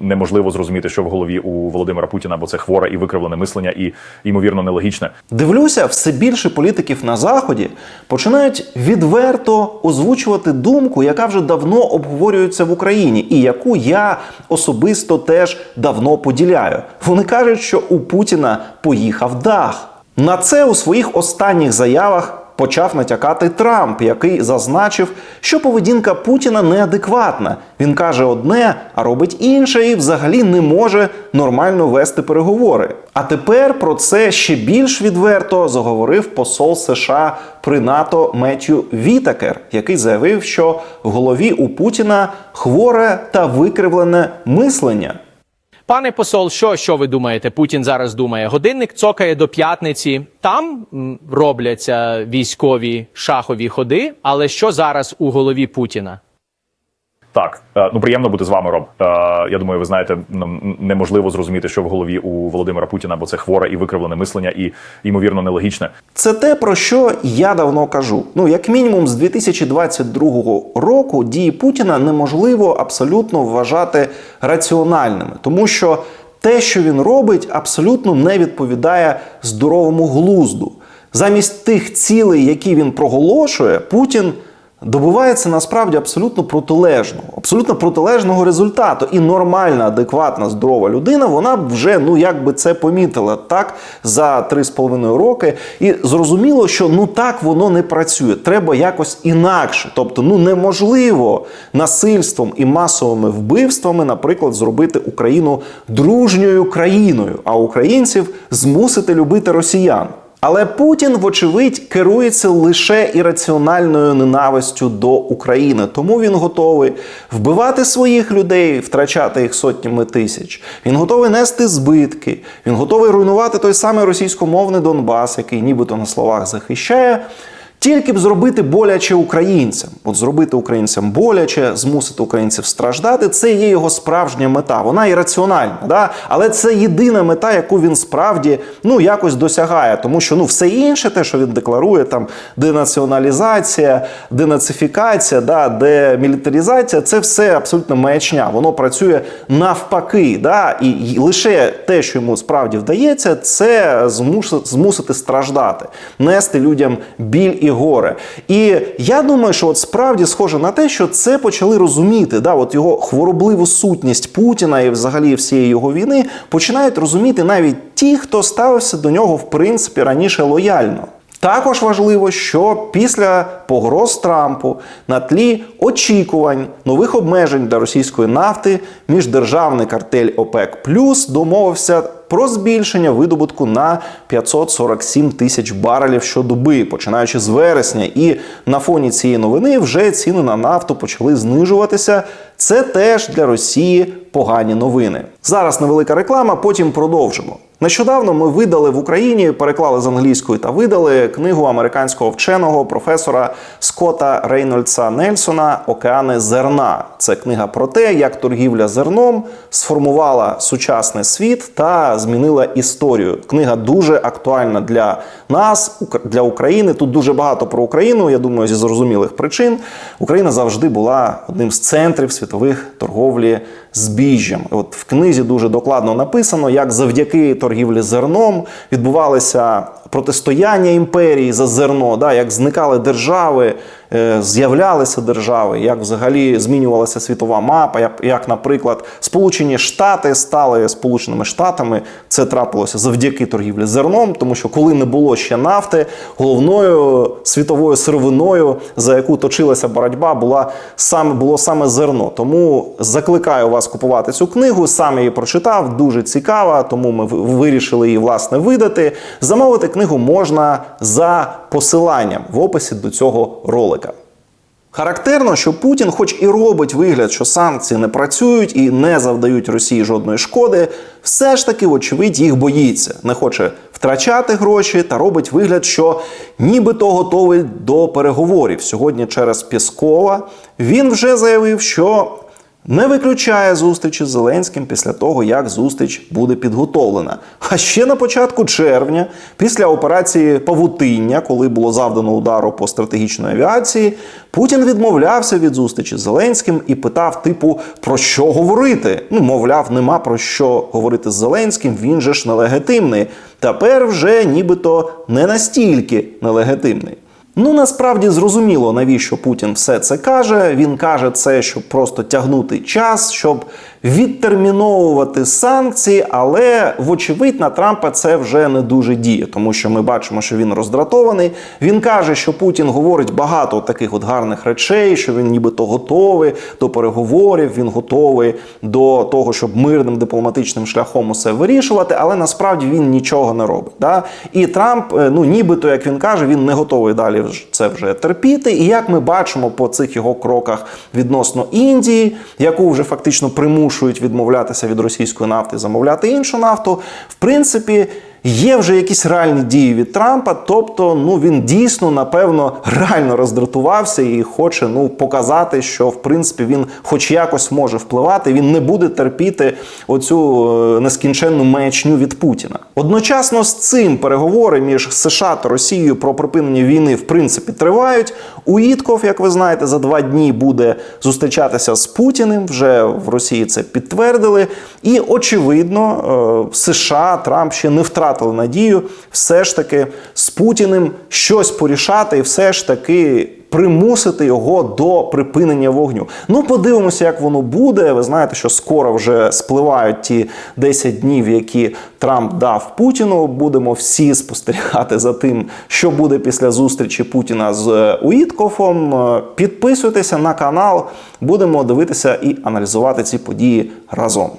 неможливо зрозуміти, що в голові у Володимира Путіна, бо це хворе і викривлене мислення, і ймовірно нелогічне. Дивлюся, все більше політиків на заході починають відверто озвучувати думку, яка вже давно обговорюється в Україні, і яку я особисто теж давно поділяю. Вони кажуть, що у Путіна поїхав дах. На це у своїх останніх заявах. Почав натякати Трамп, який зазначив, що поведінка Путіна неадекватна. Він каже одне, а робить інше, і взагалі не може нормально вести переговори. А тепер про це ще більш відверто заговорив посол США при НАТО Меттью Вітакер, який заявив, що в голові у Путіна хворе та викривлене мислення. Пане посол, що, що ви думаєте? Путін зараз думає? Годинник цокає до п'ятниці. Там робляться військові шахові ходи. Але що зараз у голові Путіна? Так, е, ну приємно бути з вами, Роб. Е, Я думаю, ви знаєте, неможливо зрозуміти, що в голові у Володимира Путіна, бо це хворе і викривлене мислення, і ймовірно нелогічне. Це те, про що я давно кажу. Ну, як мінімум, з 2022 року дії Путіна неможливо абсолютно вважати раціональними, тому що те, що він робить, абсолютно не відповідає здоровому глузду. Замість тих цілей, які він проголошує, Путін добивається насправді абсолютно протилежного, абсолютно протилежного результату. І нормальна, адекватна, здорова людина, вона вже ну як би це помітила так за 3,5 роки. І зрозуміло, що ну так воно не працює. Треба якось інакше. Тобто, ну неможливо насильством і масовими вбивствами, наприклад, зробити Україну дружньою країною, а українців змусити любити росіян. Але Путін, вочевидь, керується лише ірраціональною ненавистю до України, тому він готовий вбивати своїх людей, втрачати їх сотнями тисяч. Він готовий нести збитки. Він готовий руйнувати той самий російськомовний Донбас, який нібито на словах захищає. Тільки б зробити боляче українцям, от зробити українцям боляче, змусити українців страждати, це є його справжня мета. Вона ірраціональна, да? але це єдина мета, яку він справді ну якось досягає. Тому що ну все інше, те, що він декларує, там денаціоналізація, денацифікація, да, демілітаризація, це все абсолютно маячня. Воно працює навпаки. Да? І, і лише те, що йому справді вдається, це змусити страждати, нести людям біль і горе. І я думаю, що от справді схоже на те, що це почали розуміти. Да, от його хворобливу сутність Путіна і взагалі всієї його війни починають розуміти навіть ті, хто ставився до нього в принципі раніше лояльно. Також важливо, що після погроз Трампу на тлі очікувань нових обмежень для російської нафти міждержавний картель ОПЕК Плюс домовився про збільшення видобутку на 547 тисяч барелів щодоби, починаючи з вересня. І на фоні цієї новини вже ціни на нафту почали знижуватися. Це теж для Росії погані новини. Зараз невелика реклама, потім продовжимо. Нещодавно ми видали в Україні, переклали з англійської та видали книгу американського вченого професора Скотта Рейнольдса Нельсона Океани зерна. Це книга про те, як торгівля зерном сформувала сучасний світ та змінила історію. Книга дуже актуальна для нас, для України. Тут дуже багато про Україну. Я думаю, зі зрозумілих причин Україна завжди була одним з центрів світових торговлі збіжжям. От в книзі дуже докладно написано, як завдяки торгівлі зерном. Відбувалися протистояння імперії за зерно, да, як зникали держави, е, з'являлися держави, як взагалі змінювалася світова мапа, як, наприклад, Сполучені Штати стали Сполученими Штатами. Це трапилося завдяки торгівлі зерном, тому що коли не було ще нафти, головною світовою сировиною, за яку точилася боротьба, була саме було саме зерно. Тому закликаю вас купувати цю книгу. Сам її прочитав, дуже цікава. Тому ми вирішили її власне видати. Замовити книгу можна за посиланням в описі до цього ролика. Характерно, що Путін, хоч і робить вигляд, що санкції не працюють і не завдають Росії жодної шкоди, все ж таки, вочевидь, їх боїться, не хоче втрачати гроші та робить вигляд, що нібито готовий до переговорів. Сьогодні через Піскова він вже заявив, що не виключає зустрічі з Зеленським після того, як зустріч буде підготовлена. А ще на початку червня, після операції Павутиння, коли було завдано удару по стратегічної авіації, Путін відмовлявся від зустрічі з Зеленським і питав, типу, про що говорити. Ну, мовляв, нема про що говорити з Зеленським, він же ж нелегітимний. Тепер вже нібито не настільки нелегітимний. Ну насправді зрозуміло, навіщо Путін все це каже. Він каже це, щоб просто тягнути час, щоб відтерміновувати санкції, але вочевидь на Трампа це вже не дуже діє, тому що ми бачимо, що він роздратований. Він каже, що Путін говорить багато таких от гарних речей, що він нібито готовий до переговорів, він готовий до того, щоб мирним дипломатичним шляхом усе вирішувати, але насправді він нічого не робить. Да? І Трамп, е, ну нібито, як він каже, він не готовий далі це вже терпіти. І як ми бачимо по цих його кроках відносно Індії, яку вже фактично примушують відмовлятися від російської нафти, замовляти іншу нафту, в принципі. Є вже якісь реальні дії від Трампа, тобто ну він дійсно напевно реально роздратувався і хоче ну показати, що в принципі він, хоч якось може впливати, він не буде терпіти оцю е, нескінченну маячню від Путіна. Одночасно з цим переговори між США та Росією про припинення війни в принципі тривають. Уітков, як ви знаєте, за два дні буде зустрічатися з Путіним. Вже в Росії це підтвердили. І очевидно, е, США Трамп ще не втратили надію все ж таки з Путіним щось порішати і все ж таки. Примусити його до припинення вогню. Ну, подивимося, як воно буде. Ви знаєте, що скоро вже спливають ті 10 днів, які Трамп дав Путіну. Будемо всі спостерігати за тим, що буде після зустрічі Путіна з Уіткофом. Е, Підписуйтеся на канал, будемо дивитися і аналізувати ці події разом.